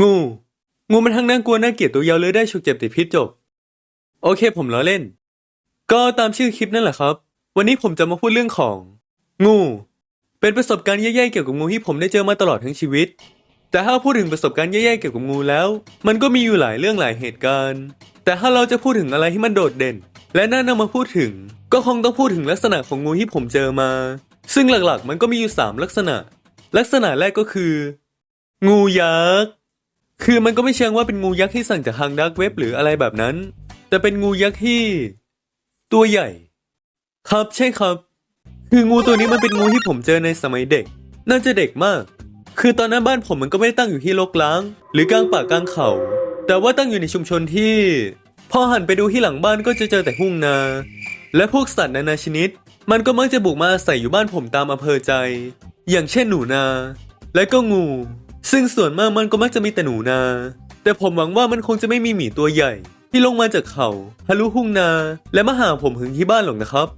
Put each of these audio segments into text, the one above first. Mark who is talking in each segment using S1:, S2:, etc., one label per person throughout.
S1: งู งูมันทั้งน่ากลัวน่าเกลียดตัวยาวเลื้อยได้ฉุกเจ็บติดพิษจบ โอเคผมล้อเล่น ก็ตามชื่อคลิปนั่นแหละครับ วันนี้ผมจะมาพูดเรื่องของ งู เป็นประสบการณ์แย่ๆเกี่ยวกับงูที่ผมได้เจอมาตลอดทั้งชีวิต แต่ถ้าพูดถึงประสบการณ์แย่ๆเกี่ยวกับงูแล้ว มันก็มีอยู่หลายเรื่องหลายเหตุการณ์ แต่ถ้าเราจะพูดถึงอะไรที่มันโดดเด่น และน่านำมาพูดถึง ก็คงต้องพูดถึงลักษณะของงูที่ผมเจอมา ซึ่งหลักๆ มันก็มีอยู่สามลักษณะ ลักษณะแรกก็คือ งูยักษ์ คือมันก็ไม่เชิงว่าเป็นงูยักษ์ที่สั่งจากทางดักเว็บหรืออะไรแบบนั้น แต่เป็นงูยักษ์ที่ ตัวใหญ่ ครับใช่ครับ คืองูตัวนี้มันเป็นงูที่ผมเจอในสมัยเด็ก น่าจะเด็กมาก คือตอนนั้นบ้านผมมันก็ไม่ได้ตั้งอยู่ที่รกร้าง หรือกลางป่ากลางเขา แต่ว่าตั้งอยู่ในชุมชนที่ พอหันไปดูที่หลังบ้านก็จะเจอแต่ทุ่งนา และพวกสัตว์นานาชนิด มันก็มักจะบุกมาอาศัยอยู่บ้านผมตามอำเภอใจ อย่างเช่นหนูนา และก็งู ซึ่งส่วนมากมันก็มักจะมีแต่หนูนา แต่ผมหวังว่ามันคงจะไม่มีหมีตัวใหญ่ ที่ลงมาจากเขาทะลุทุ่งนา และมาหาผมถึงที่บ้านหรอกนะครับ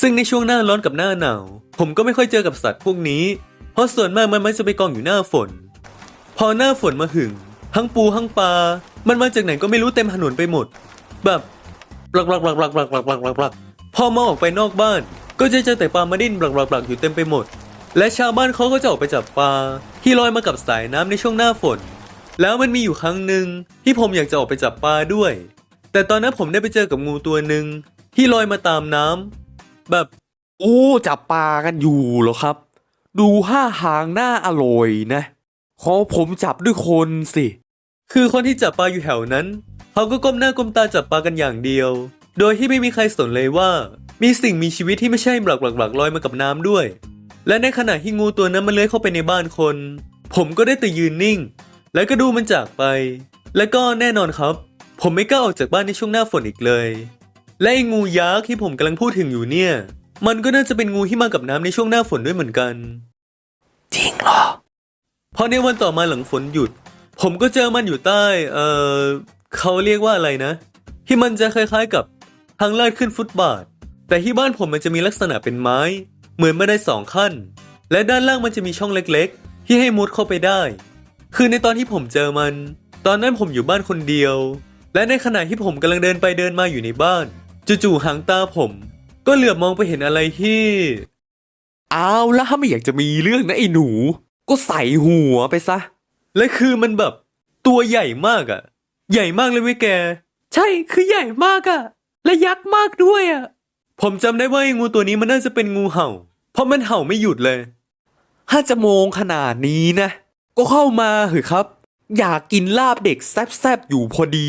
S1: ซึ่งในช่วงหน้าร้อนกับหน้าหนาว ผมก็ไม่ค่อยเจอกับสัตว์พวกนี้ เพราะส่วนมากมันมักจะไปกองอยู่หน้าฝน พอหน้าฝนมาหึงทั้งปูทั้งปลา มันมาจากไหนก็ไม่รู้เต็มถนนไปหมด แบบปลักปลักปลักปลักปลักปลักปลักปลักปลักพอมาออกไปนอกบ้าน ก็จะเจอแต่ปลามาดิ้นปลักปลักปลักอยู่เต็มไปหมด และชาวบ้านเขาก็จะออกไปจับปลา ที่ลอยมากับสายน้ำในช่วงหน้าฝน แล้วมันมีอยู่ครั้งหนึ่งที่ผมอยากจะออกไปจับปลาด้วย แต่ตอนนั้นผมได้ไปเจอกับงูตัวหนึ่งที่ลอยมาตามน้ำแบบ
S2: โอ้จับปลากันอยู่เหรอครับ ดูห้าหางหน้าอร่อยนะขอผมจับด้วยคนสิ
S1: คือคนที่จับปลาอยู่แถวนั้น เขาก็ก้มหน้าก้มตาจับปลากันอย่างเดียว โดยที่ไม่มีใครสนเลยว่า มีสิ่งมีชีวิตที่ไม่ใช่บลักบลักบลักลอยมากับน้ำด้วย และในขณะที่งูตัวนั้นมันเลื้อยเข้าไปในบ้านคน ผมก็ได้แต่ยืนนิ่ง แล้วก็ดูมันจากไป และก็แน่นอนครับ ผมไม่กล้าออกจากบ้านในช่วงหน้าฝนอีกเลย และไอ้งูยักษ์ที่ผมกำลังพูดถึงอยู่เนี่ย มันก็น่าจะเป็นงูที่มากับน้ำในช่วงหน้าฝนด้วยเหมือนกัน
S2: จริงเหรอ
S1: พอในวันต่อมาหลังฝนหยุด ผมก็เจอมันอยู่ใต้ เอ่อเขาเรียกว่าอะไรนะ ที่มันจะคล้ายๆกับทางลาดขึ้นฟุตบาท แต่ที่บ้านผมมันจะมีลักษณะเป็นไม้ เหมือนไม่ได้สองขั้น และด้านล่างมันจะมีช่องเล็กๆ ที่ให้มุดเข้าไปได้ คือในตอนที่ผมเจอมัน ตอนนั้นผมอยู่บ้านคนเดียว และในขณะที่ผมกำลังเดินไปเดินมาอยู่ในบ้านจู่ๆหางตาผม ก็เหลือบมองไปเห็นอะไรที่
S2: เอาแล้วถ้าไม่อยากจะมีเรื่องนะไอ้หนู ก็ใส่หัวไปซะ
S1: และคือมันแบบ ตัวใหญ่มากอะใหญ่มากเลยเว้ยแก
S3: ใช่คือใหญ่มากอะและยักษ์มากด้วยอะ
S1: ผมจำได้ว่าไอ้งูตัวนี้มันน่าจะเป็นงูเห่าเพ ราะมันเห่าไม่หยุดเลย
S2: ถ้าจะโมงขนาดนี้นะ ก็เข้ามาเหอะครับ อยากกินลาบเด็กแซบๆอยู่พอดี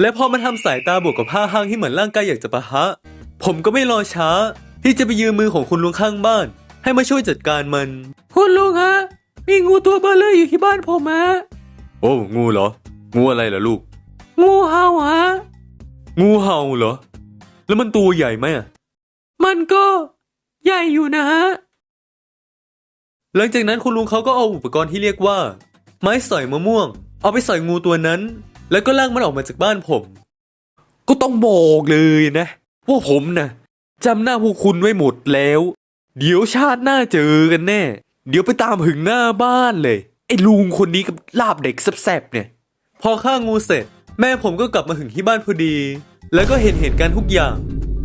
S1: และพอมันทำสายตาบวกกับผ้าห้างที่เหมือนร่างกายอยากจะปะทะผมก็ไม่รอช้า ที่จะไปยืมมือของคุณลุงข้างบ้าน ให้มาช่วยจัดการมัน
S3: คุณลุงฮะ มีงูตัวเบลเลยอยู่ที่บ้านผมฮะ
S1: โอ้งูเหรอ งูอะไรเหรอลูก
S3: งูเห่าฮะ
S1: งูเห่าเหรอ แล้วมันตัวใหญ่ไหมอะ
S3: มันก็ ใหญ่อยู่นะฮะ
S1: หลังจากนั้นคุณลุงเขาก็เอาอุปกรณ์ที่เรียกว่า ไม้สอยมะม่วง เอาไปสอยงูตัวนั้น แล้วก็ลากมันออกมาจากบ้านผม
S2: ก็ต้องบอกเลยนะ ว่าผมนะจำหน้าพวกคุณไว้หมดแล้ว เดี๋ยวชาติหน้าเจอกันแน่ เดี๋ยวไปตามหึงหน้าบ้านเลย ไอ้ลุงคนนี้กับลาบเด็กแซบๆเนี่ย
S1: พอฆ่างูเสร็จ แม่ผมก็กลับมาถึงที่บ้านพอดี แล้วก็เห็นเหตุการณ์ทุกอย่าง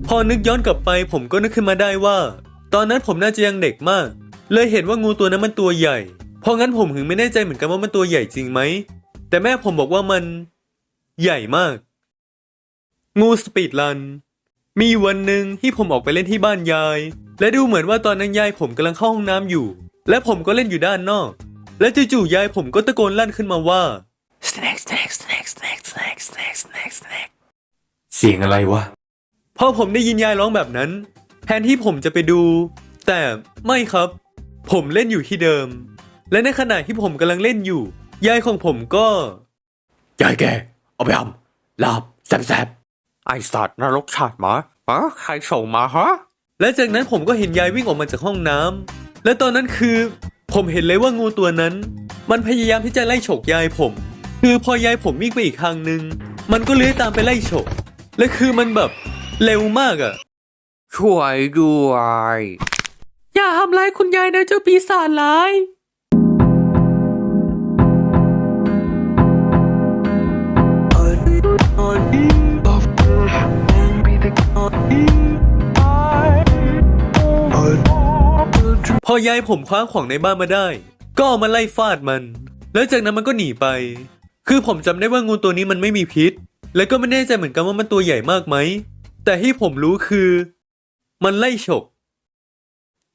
S1: พอนึกย้อนกลับไปผมก็นึกขึ้นมาได้ว่า อนนั้นผมน่าจะยังเด็กมาก เลยเห็นว่างูตัวนั้นมันตัวใหญ่ เพราะงั้นผมถึงไม่แน่ใจเหมือนกันว่ามันตัวใหญ่จริงไหม แต่แม่ผมบอกว่ามัน ใหญ่มาก งูสปีดรัน มีวันหนึ่งที่ผมออกไปเล่นที่บ้านยาย และดูเหมือนว่าตอนนั้นยายผมกำลังเข้าห้องน้ำอยู่ และผมก็เล่นอยู่ด้านนอก และจู่ๆยายผมก็ตะโกนลั่นขึ้นมาว่า
S2: snack snack snack snack snack snack snack snack เสียงอะไรวะ
S1: พอผมได้ยินยายร้องแบบนั้น แทนที่ผมจะไปดู แต่ไม่ครับ ผมเล่นอยู่ที่เดิม และในขณะที่ผมกำลังเล่นอยู่ ยายของผมก็
S2: ยายแก เอาไปทำลาบแซบๆไอสัตว์นรกชาติหมาหมาใครส่งมาฮะ
S1: และจากนั้นผมก็เห็นยายวิ่งออกมาจากห้องน้ำและตอนนั้นคือ ผมเห็นเลยว่างูตัวนั้น มันพยายามที่จะไล่ฉกยายผม คือพอยายผมวิ่งไปอีกทางหนึ่งมันก็เลื้อยตามไปไล่ฉก และคือมันแบบเร็วมากอะ
S2: ช่วยด้วย
S3: อย่าทำร้ายคุณยายนะเจ้าปีศาจร้าย พอ
S1: ยายผมคว้าของในบ้านมาได้ ก็เอามาไล่ฟาดมัน แล้วจากนั้นมันก็หนีไป คือผมจำได้ว่างูตัวนี้มันไม่มีพิษ และก็ไม่แน่ใจเหมือนกันว่ามันตัวใหญ่มากไหม แต่ที่ผมรู้คือ มันไล่ฉก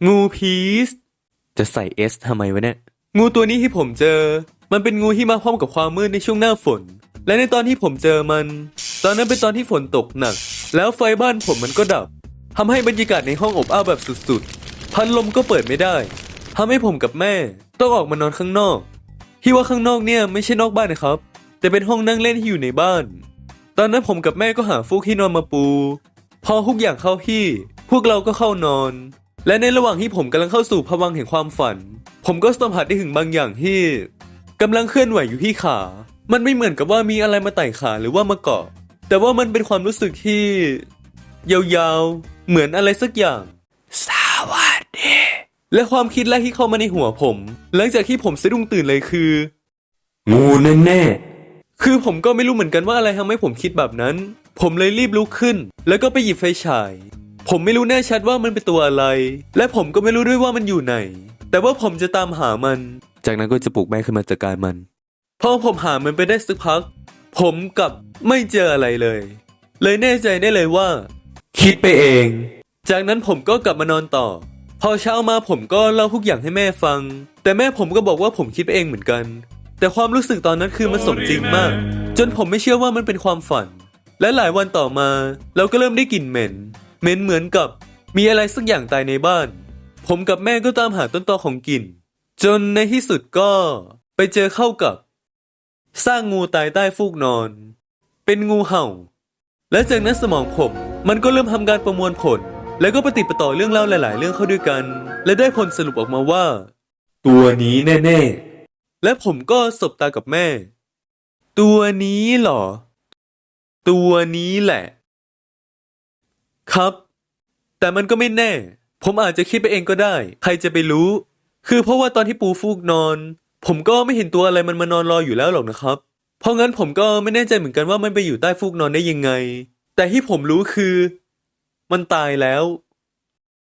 S1: งูพีส
S2: จะใส่เอสทำไมวะเนี่ย
S1: งูตัวนี้ที่ผมเจอ มันเป็นงูที่มาพร้อมกับความมืดในช่วงหน้าฝน และในตอนที่ผมเจอมัน ตอนนั้นเป็นตอนที่ฝนตกหนัก แล้วไฟบ้านผมมันก็ดับทำให้บรรยากาศในห้องอบอ้าวแบบสุดๆ พัดลมก็เปิดไม่ได้ทำให้ผมกับแม่ ต้องออกมานอนข้างนอก ที่ว่าข้างนอกเนี่ยไม่ใช่นอกบ้านนะครับ แต่เป็นห้องนั่งเล่นที่อยู่ในบ้าน ตอนนั้นผมกับแม่ก็หาฟูกที่นอนมาปู พอทุกอย่างเข้าที่ พวกเราก็เข้านอน และในระหว่างที่ผมกำลังเข้าสู่ภวังค์แห่งความฝัน ผมก็สัมผัสได้ถึงบางอย่างที่กำลังเคลื่อนไหวอยู่ที่ขา มันไม่เหมือนกับว่ามีอะไรมาไต่ขาหรือว่ามาเกาะ แต่ว่ามันเป็นความรู้สึกที่ ยาวๆ เหมือนอะไรสักอย่าง
S2: สวัสดี
S1: และความคิดแรกที่เข้ามาในหัวผม หลังจากที่ผมสะดุ้งตื่นเลยคือ
S2: งูแน่
S1: คือผมก็ไม่รู้เหมือนกันว่าอะไรทำให้ผมคิดแบบนั้น ผมเลยรีบลุกขึ้น แล้วก็ไปหยิบไฟฉาย ผมไม่รู้แน่ชัดว่ามันเป็นตัวอะไร และผมก็ไม่รู้ด้วยว่ามันอยู่ไหน แต่ว่าผมจะตามหามัน
S2: จากนั้นก็จะปลุกแม่ขึ้นมาจัดการมัน
S1: พอผมหามันไปได้สักพัก ผมกับไม่เจออะไรเลย เลยแน่ใจได้เลยว่า
S2: คิดไปเอง
S1: จากนั้นผมก็กลับมานอนต่อ พอเช้ามาผมก็เล่าทุกอย่างให้แม่ฟัง แต่แม่ผมก็บอกว่าผมคิดไปเองเหมือนกัน แต่ความรู้สึกตอนนั้นคือมันสมจริงมาก จนผมไม่เชื่อว่ามันเป็นความฝัน และหลายวันต่อมา เราก็เริ่มได้กลิ่นเหม็น เหม็นเหมือนกับมีอะไรสักอย่างตายในบ้าน ผมกับแม่ก็ตามหาต้นตอของกลิ่น จนในที่สุดก็ไปเจอเข้ากับ สร้างงูตายใต้ฟูกนอน เป็นงูเห่า และจากนั้นสมองผม มันก็เริ่มทำการประมวลผล แล้วก็ปฏิปต่อเรื่องเล่าหลาย ๆ เรื่องเข้าด้วยกัน และได้ผลสรุปออกมาว่า
S2: ตัวนี้แน่ๆ
S1: และผมก็สบตากับแม่ ตัวนี้เหรอ ตัวนี้แหละ ครับ แต่มันก็ไม่แน่ ผมอาจจะคิดไปเองก็ได้ ใครจะไปรู้ คือเพราะว่าตอนที่ปูฟูกนอน ผมก็ไม่เห็นตัวอะไรมันมานอนรออยู่แล้วหรอกนะครับ เพราะงั้นผมก็ไม่แน่ใจเหมือนกันว่ามันไปอยู่ใต้ฟูกนอนได้ยังไง แต่ที่ผมรู้คือ มันตายแล้ว